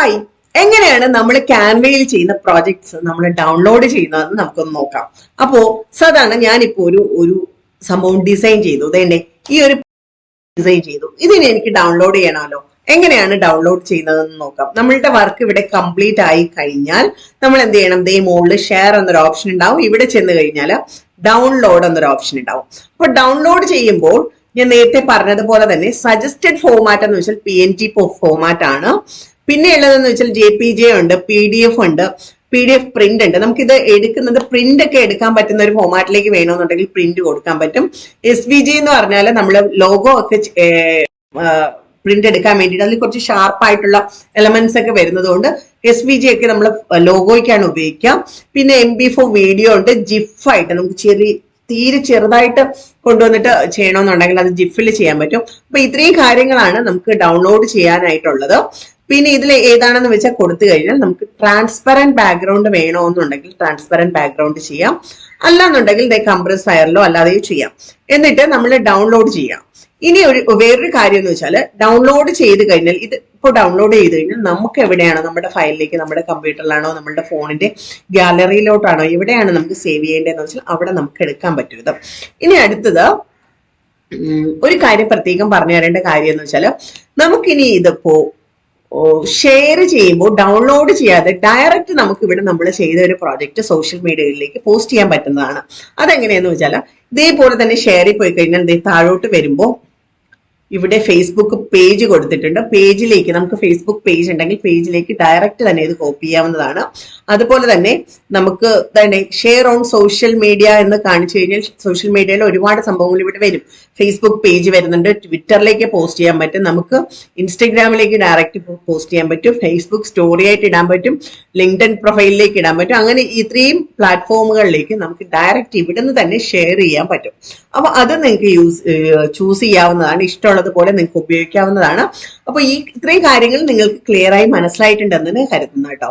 Hi എങ്ങനെയാണ് നമ്മൾ ക്യാൻവയിൽ ചെയ്യുന്ന പ്രോജക്ട്സ് നമ്മൾ ഡൗൺലോഡ് ചെയ്യുന്നതെന്ന് നമുക്കൊന്ന് നോക്കാം. അപ്പോ സാധാരണ ഞാനിപ്പോ ഒരു ഒരു സംഭവം ഡിസൈൻ ചെയ്തു. ഇതേണ്ടേ ഈ ഒരു ഡിസൈൻ ചെയ്തു. ഇതിനെ എനിക്ക് ഡൗൺലോഡ് ചെയ്യണമല്ലോ. എങ്ങനെയാണ് ഡൗൺലോഡ് ചെയ്യുന്നതെന്ന് നോക്കാം. നമ്മളുടെ വർക്ക് ഇവിടെ കംപ്ലീറ്റ് ആയി കഴിഞ്ഞാൽ നമ്മൾ എന്ത് ചെയ്യണം? ദേ മുകളിൽ ഷെയർ എന്നൊരു ഓപ്ഷൻ ഉണ്ടാവും. ഇവിടെ ചെന്ന് കഴിഞ്ഞാൽ ഡൗൺലോഡ് എന്നൊരു ഓപ്ഷൻ ഉണ്ടാവും. അപ്പൊ ഡൗൺലോഡ് ചെയ്യുമ്പോൾ ഞാൻ നേരത്തെ പറഞ്ഞതുപോലെ തന്നെ സജസ്റ്റഡ് ഫോമാറ്റ് എന്ന് വെച്ചാൽ പി എൻ ജി ഫോമാറ്റ് ആണ്. പിന്നെ ഉള്ളതെന്ന് വെച്ചാൽ ജെ പി ജെ ഉണ്ട് പി ഡി എഫ് ഉണ്ട് പി ഡി എഫ് പ്രിന്റ് ഉണ്ട്. നമുക്കിത് എടുക്കുന്നത് പ്രിന്റ് ഒക്കെ എടുക്കാൻ പറ്റുന്ന ഒരു ഫോമാറ്റിലേക്ക് വേണമെന്നുണ്ടെങ്കിൽ പ്രിന്റ് കൊടുക്കാൻ പറ്റും. എസ് വി ജി എന്ന് പറഞ്ഞാൽ നമ്മൾ ലോഗോ ഒക്കെ പ്രിന്റ് എടുക്കാൻ വേണ്ടിയിട്ട് അതിൽ കുറച്ച് ഷാർപ്പായിട്ടുള്ള എലമെന്റ്സ് ഒക്കെ വരുന്നതുകൊണ്ട് എസ് വി ജി ഒക്കെ നമ്മൾ ലോഗോയ്ക്കാണ് ഉപയോഗിക്കാം. പിന്നെ എം ബി ഫോർ വീഡിയോ ഉണ്ട് ജിഫ് ആയിട്ട് നമുക്ക് ചെറിയ തീരെ ചെറുതായിട്ട് കൊണ്ടുവന്നിട്ട് ചെയ്യണമെന്നുണ്ടെങ്കിൽ അത് ജിഫിൽ ചെയ്യാൻ പറ്റും. അപ്പൊ ഇത്രയും കാര്യങ്ങളാണ് നമുക്ക് ഡൗൺലോഡ് ചെയ്യാനായിട്ടുള്ളത്. പിന്നെ ഇതിൽ ഏതാണെന്ന് വെച്ചാൽ കൊടുത്തു കഴിഞ്ഞാൽ നമുക്ക് ട്രാൻസ്പെറന്റ് ബാക്ക്ഗ്രൗണ്ട് വേണമെന്നുണ്ടെങ്കിൽ ട്രാൻസ്പെറന്റ് ബാക്ക്ഗ്രൗണ്ട് ചെയ്യാം. അല്ലാന്നുണ്ടെങ്കിൽ ദേ കംപ്രസ് ഫയറിലോ അല്ലാതെയോ ചെയ്യാം. എന്നിട്ട് നമ്മൾ ഡൗൺലോഡ് ചെയ്യാം. ഇനി ഒരു വേറൊരു കാര്യം എന്ന് വെച്ചാൽ ഡൗൺലോഡ് ചെയ്ത് കഴിഞ്ഞാൽ ഇത് ഇപ്പോൾ ഡൗൺലോഡ് ചെയ്ത് കഴിഞ്ഞാൽ നമുക്ക് എവിടെയാണോ നമ്മുടെ ഫയലിലേക്ക് നമ്മുടെ കമ്പ്യൂട്ടറിലാണോ നമ്മുടെ ഫോണിന്റെ ഗാലറിയിലോട്ടാണോ എവിടെയാണ് നമുക്ക് സേവ് ചെയ്യേണ്ടതെന്ന് വെച്ചാൽ അവിടെ നമുക്ക് എടുക്കാൻ പറ്റരുത് ഇനി അടുത്തത് ഒരു കാര്യം പ്രത്യേകം പറഞ്ഞു തരേണ്ട കാര്യം എന്ന് വെച്ചാൽ നമുക്കിനി ഇതിപ്പോ ഷെയർ ചെയ്യുമ്പോൾ ഡൗൺലോഡ് ചെയ്യാതെ ഡയറക്റ്റ് നമുക്ക് ഇവിടെ നമ്മൾ ചെയ്ത ഒരു പ്രോജക്റ്റ് സോഷ്യൽ മീഡിയയിലേക്ക് പോസ്റ്റ് ചെയ്യാൻ പറ്റുന്നതാണ്. അതെങ്ങനെയാന്ന് വെച്ചാൽ ഇതേപോലെ തന്നെ ഷെയറിൽ പോയി കഴിഞ്ഞാൽ താഴോട്ട് വരുമ്പോൾ ഇവിടെ ഫേസ്ബുക്ക് പേജ് കൊടുത്തിട്ടുണ്ട്. പേജിലേക്ക് നമുക്ക് ഫേസ്ബുക്ക് പേജ് ഉണ്ടെങ്കിൽ പേജിലേക്ക് ഡയറക്റ്റ് തന്നെ ഇത് കോപ്പി ചെയ്യാവുന്നതാണ്. അതുപോലെ തന്നെ നമുക്ക് തന്നെ ഷെയർ ഓൺ സോഷ്യൽ മീഡിയ എന്ന് കാണിച്ചു കഴിഞ്ഞാൽ സോഷ്യൽ മീഡിയയിൽ ഒരുപാട് സംഭവങ്ങൾ ഇവിടെ വരും. ഫേസ്ബുക്ക് പേജ് വരുന്നുണ്ട്. ട്വിറ്ററിലേക്ക് പോസ്റ്റ് ചെയ്യാൻ പറ്റും. നമുക്ക് ഇൻസ്റ്റഗ്രാമിലേക്ക് ഡയറക്റ്റ് പോസ്റ്റ് ചെയ്യാൻ പറ്റും. ഫേസ്ബുക്ക് സ്റ്റോറി ആയിട്ട് ഇടാൻ പറ്റും. ലിങ്ക്ഡൻ പ്രൊഫൈലിലേക്ക് ഇടാൻ പറ്റും. അങ്ങനെ ഇത്രയും പ്ലാറ്റ്ഫോമുകളിലേക്ക് നമുക്ക് ഡയറക്റ്റ് ഇവിടുന്ന് തന്നെ ഷെയർ ചെയ്യാൻ പറ്റും. അപ്പൊ അത് നിങ്ങൾക്ക് യൂസ് ചൂസ് ചെയ്യാവുന്നതാണ്. ഇഷ്ടമുള്ളതുപോലെ നിങ്ങൾക്ക് ഉപയോഗിക്കാവുന്നതാണ്. അപ്പൊ ഈ ഇത്രയും കാര്യങ്ങൾ നിങ്ങൾക്ക് ക്ലിയർ ആയി മനസ്സിലായിട്ടുണ്ടെന്ന് കരുതുന്നു കേട്ടോ.